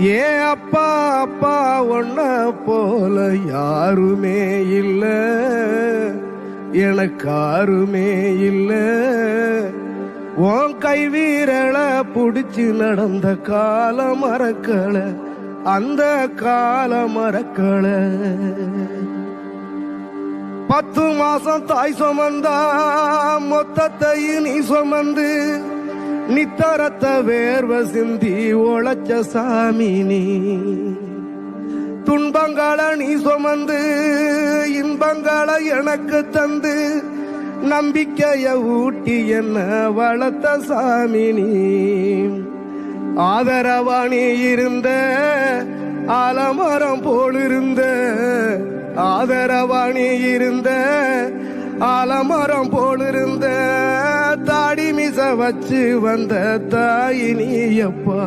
ஏ அப்பா அப்பா ஒன்ன போல யாருமே இல்ல. எனக்கு யாருமே இல்ல. உன் கை வீரல புடிச்சு நடந்த கால மறக்கல அந்த கால மறக்கல. பத்து மாசம் தாய் சுமந்தா மொத்தத்தையும் நீ சுமந்து நித்தரத்த வேர்வ சிந்தி உழைச்ச சாமி நீ துன்பங்களை நீ சுமந்து இன்பங்களை எனக்கு தந்து நம்பிக்கைய ஊட்டி என்ன வளர்த்த சாமி நீ ஆதரவாணி இருந்த ஆலமரம் போலிருந்த ஆதரவாணி இருந்த ஆலமரம் போலிருந்த வச்சு வந்த தாயினி அப்பா